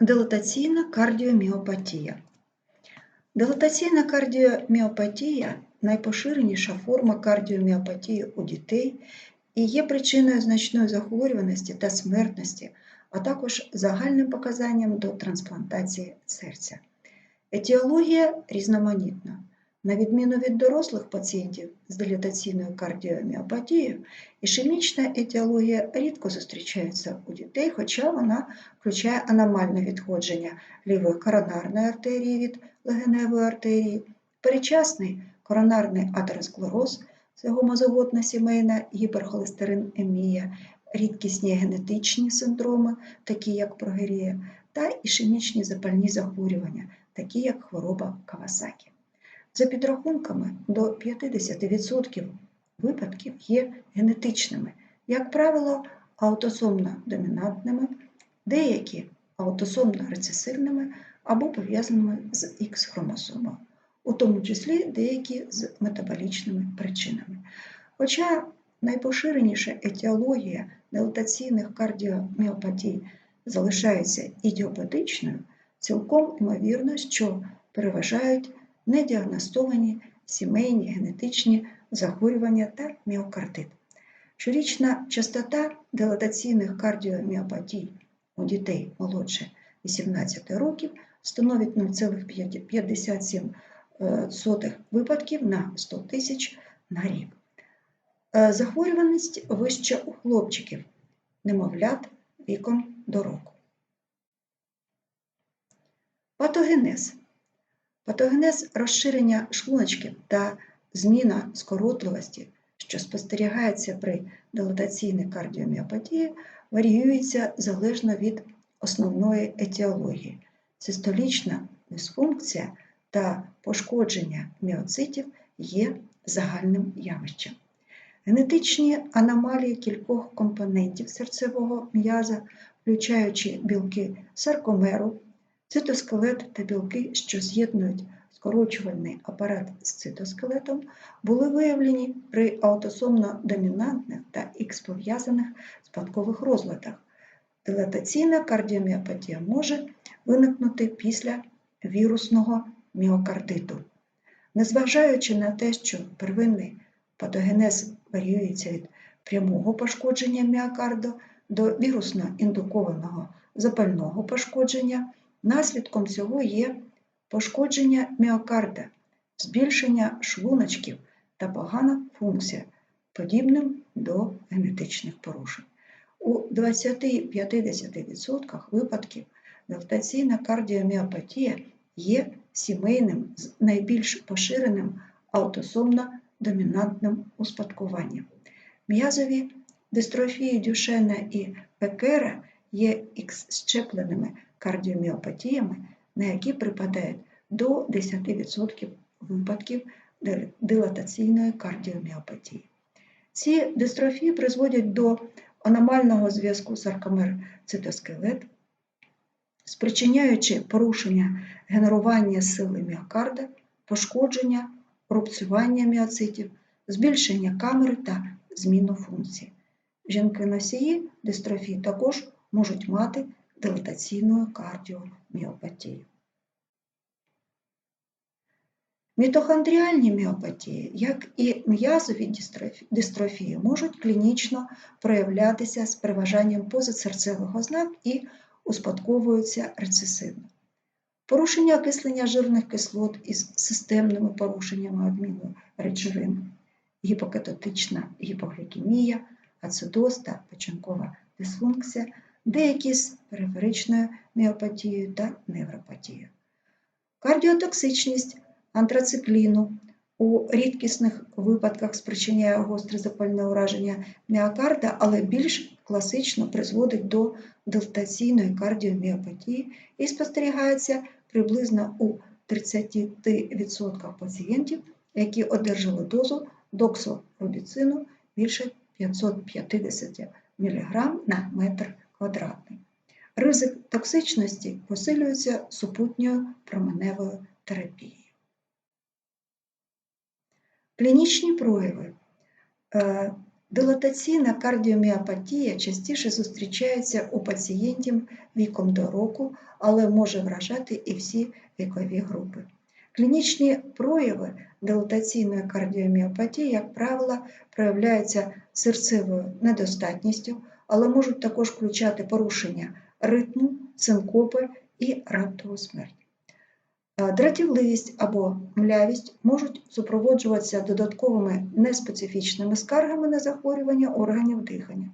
Дилатаційна кардіоміопатія. Дилатаційна кардіоміопатія найпоширеніша форма кардіоміопатії у дітей і є причиною значної захворюваності та смертності, а також загальним показанням до трансплантації серця. Етіологія різноманітна. На відміну від дорослих пацієнтів з дилатаційною кардіоміопатією, ішемічна етіологія рідко зустрічається у дітей, хоча вона включає аномальне відходження лівої коронарної артерії від легеневої артерії, перечасний коронарний атеросклероз, це гомозоготна сімейна гіперхолестеринемія, рідкісні генетичні синдроми, такі як прогерія, та ішемічні запальні захворювання, такі як хвороба Кавасакі. За підрахунками, до 50% випадків є генетичними, як правило, аутосомно домінантними, деякі аутосомно рецесивними або пов'язаними з Х-хромосомою, у тому числі деякі з метаболічними причинами. Хоча найпоширеніша етіологія дилатаційних кардіоміопатій залишається ідіопатичною, цілком ймовірно, що переважають недіагностовані сімейні генетичні захворювання та міокардит. Щорічна частота дилатаційних кардіоміопатій у дітей молодше 18 років становить 0,57 випадків на 100 тисяч на рік. Е, захворюваність вища у хлопчиків, немовлят віком до року. Патогенез. Патогенез розширення шлуночків та зміна скоротливості, що спостерігається при дилатаційній кардіоміопатії, варіюється залежно від основної етіології. Цистолічна дисфункція та пошкодження міоцитів є загальним явищем. Генетичні аномалії кількох компонентів серцевого м'яза, включаючи білки саркомеру, цитоскелет та білки, що з'єднують скорочувальний апарат з цитоскелетом, були виявлені при аутосомно-домінантних та ікс-пов'язаних спадкових розладах. Дилатаційна кардіоміопатія може виникнути після вірусного міокардиту. Незважаючи на те, що первинний патогенез варіюється від прямого пошкодження міокарду до вірусно індукованого запального пошкодження, наслідком цього є пошкодження міокарда, збільшення шлуночків та погана функція, подібним до генетичних порушень. У 20-50% випадків дилатаційна кардіоміопатія є сімейним з найбільш поширеним аутосомно-домінантним успадкуванням. М'язові дистрофії Дюшена і Пекера є ікс-щепленими кардіоміопатіями, на які припадають до 10% випадків дилатаційної кардіоміопатії. Ці дистрофії призводять до аномального зв'язку саркомер-цитоскелет, спричиняючи порушення генерування сили міокарда, пошкодження, рубцювання міоцитів, збільшення камери та зміну функції. Жінки-носії дистрофії також можуть мати дилатаційну кардіоміопатію. Мітохондріальні міопатії, як і м'язові дистрофії, можуть клінічно проявлятися з переважанням позасерцевих ознак і успадковуються рецесивно. Порушення окислення жирних кислот із системними порушеннями обміну речовин, гіпокетотична гіпоглікемія, ацидоз та печінкова дисфункція, деякі з периферичною міопатією та невропатією. Кардіотоксичність антрацикліну у рідкісних випадках спричиняє гостре запальне ураження міокарда, але більш класично призводить до дилатаційної кардіоміопатії і спостерігається приблизно у 30% пацієнтів, які одержали дозу доксорубіцину більше 550 мг на метр квадратний. Ризик токсичності посилюється супутньою променевою терапією. Клінічні прояви. Е, Дилатаційна кардіоміопатія частіше зустрічається у пацієнтів віком до року, але може вражати і всі вікові групи. Клінічні прояви дилатаційної кардіоміопатії, як правило, проявляються серцевою недостатністю, але можуть також включати порушення ритму, синкопи і раптову смерть. Е, Дратівливість або млявість можуть супроводжуватися додатковими неспецифічними скаргами на захворювання органів дихання,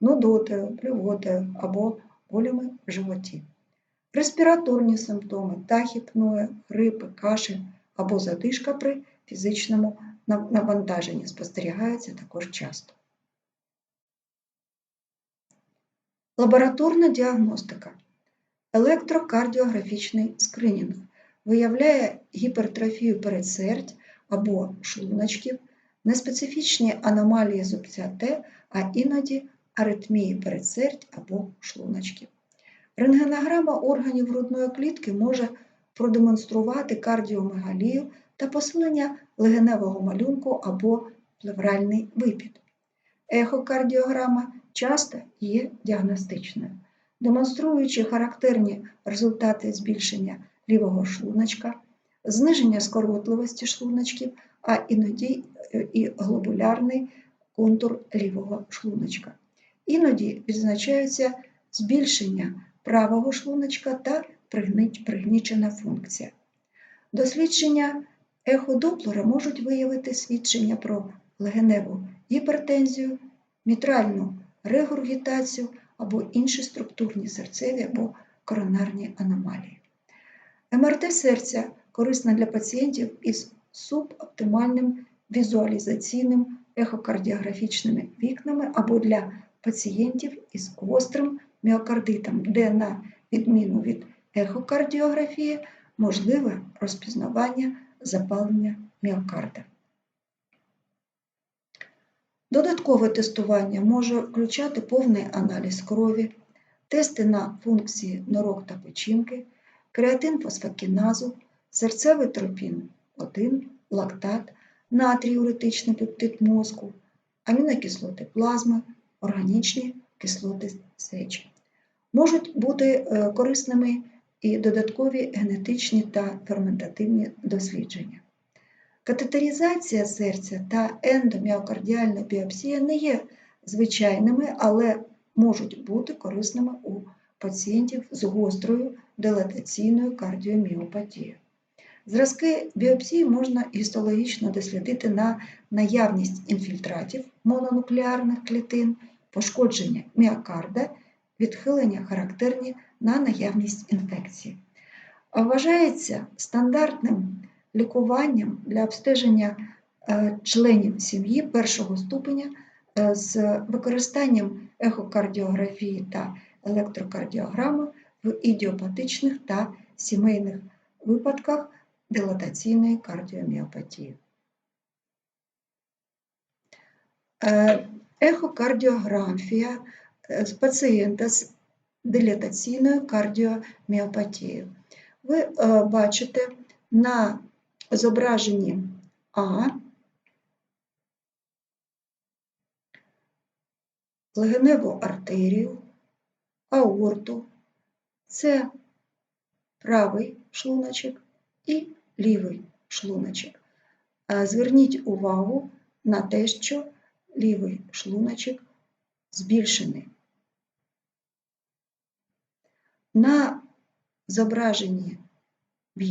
нудотою, блювотою або болями в животі. Респіраторні симптоми тахіпної, грипи, кашель або задишка при фізичному навантаженні спостерігаються також часто. Лабораторна діагностика. Електрокардіографічний скринінг виявляє гіпертрофію передсердь або шлуночків, неспецифічні аномалії зубця Т, а іноді аритмії передсердь або шлуночків. Рентгенограма органів грудної клітки може продемонструвати кардіомегалію та посилення легеневого малюнку або плевральний випід. Ехокардіограма часто є діагностичною, демонструючи характерні результати збільшення лівого шлуночка, зниження скоротливості шлуночків, а іноді е, і глобулярний контур лівого шлуночка. Іноді відзначаються збільшення правого шлуночка та пригнічена функція. Дослідження еходоплера можуть виявити свідчення про легеневу гіпертензію, мітральну регургітацію або інші структурні серцеві або коронарні аномалії. МРТ серця корисна для пацієнтів із субоптимальним візуалізаційним ехокардіографічними вікнами або для пацієнтів із гострим міокардитом, де, на відміну від ехокардіографії, можливе розпізнавання запалення міокарда. Додаткове тестування може включати повний аналіз крові, тести на функції нирок та печінки, креатин фосфокіназу, серцевий тропін 1, лактат, натрій уретичний пептид мозку, амінокислоти плазми, органічні кислоти сечі. Можуть бути е, корисними і додаткові генетичні та ферментативні дослідження. Катетеризація серця та ендоміокардіальна біопсія не є звичайними, але можуть бути корисними у пацієнтів з гострою дилатаційною кардіоміопатією. Зразки біопсії можна гістологічно дослідити на наявність інфільтратів мононуклеарних клітин, пошкодження міокарда, відхилення характерні на наявність інфекції. Вважається стандартним лікуванням для обстеження е, членів сім'ї першого ступеня е, з використанням ехокардіографії та електрокардіограми в ідіопатичних та сімейних випадках дилатаційної кардіоміопатії. Е, Ехокардіографія з пацієнта з дилатаційною кардіоміопатією. Ви бачите на зображенні А легеневу артерію, аорту, це правий шлуночок і лівий шлуночок. Зверніть увагу на те, що лівий шлуночок збільшений. На зображенні Б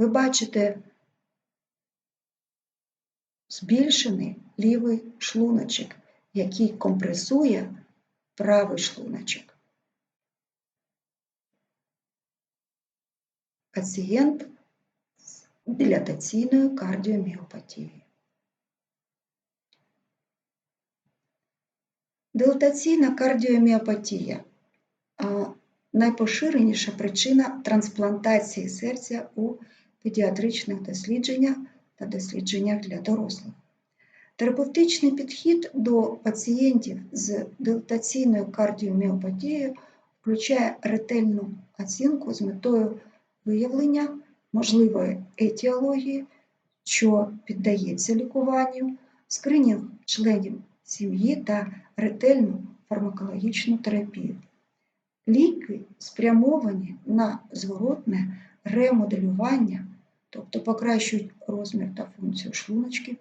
ви бачите збільшений лівий шлуночок, який компресує правий шлуночок. Пацієнт з дилатаційною кардіоміопатією. Дилатаційна кардіоміопатія найпоширеніша причина трансплантації серця у педіатричних дослідженнях та дослідженнях для дорослих. Терапевтичний підхід до пацієнтів з дилатаційною кардіоміопатією включає ретельну оцінку з метою виявлення можливої етіології, що піддається лікуванню, скринінг членів сім'ї та ретельну фармакологічну терапію. Ліки спрямовані на зворотне ремоделювання, тобто покращують розмір та функцію шлуночків,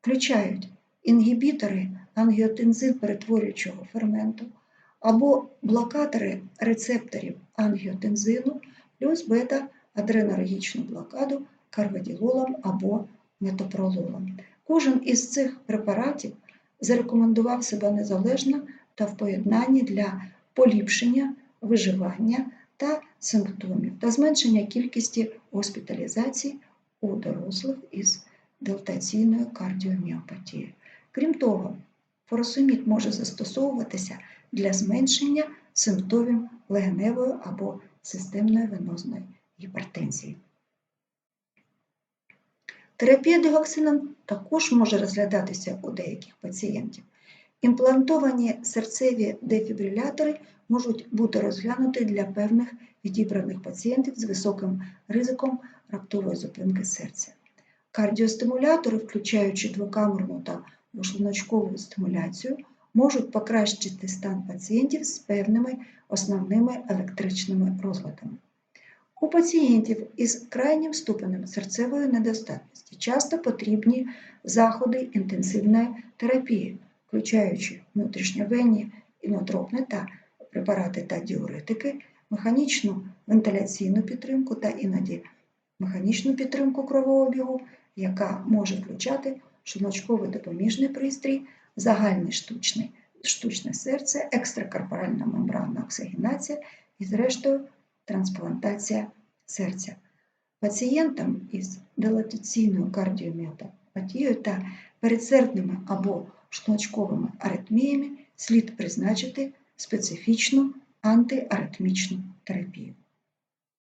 включають інгібітори ангіотензин перетворюючого ферменту або блокатори рецепторів ангіотензину плюс бета-адренергічну блокаду карваділолом або метопрололом. Кожен із цих препаратів зарекомендував себе незалежно та в поєднанні для поліпшення виживання та симптомів та зменшення кількості госпіталізацій у дорослих із дилатаційною кардіоміопатією. Крім того, фуросемід може застосовуватися для зменшення симптомів легеневої або системної венозної гіпертензії. Терапія дигоксином також може розглядатися у деяких пацієнтів. Імплантовані серцеві дефібрилятори можуть бути розглянуті для певних відібраних пацієнтів з високим ризиком раптової зупинки серця. Кардіостимулятори, включаючи двокамерну та двошлуночкову стимуляцію, можуть покращити стан пацієнтів з певними основними електричними розладами. У пацієнтів із крайнім ступенем серцевої недостатності часто потрібні заходи інтенсивної терапії, включаючи внутрішньовенні, інотропні та препарати та діуретики, механічну вентиляційну підтримку та іноді механічну підтримку кровообігу, яка може включати шлуночковий допоміжний пристрій, загальне штучне, штучне серце, екстракорпоральна мембранна оксигенація і, зрештою, трансплантація серця. Пацієнтам із дилатаційною кардіоміопатією та передсердними або шлуночковими аритміями слід призначити специфічну антиаритмічну терапію.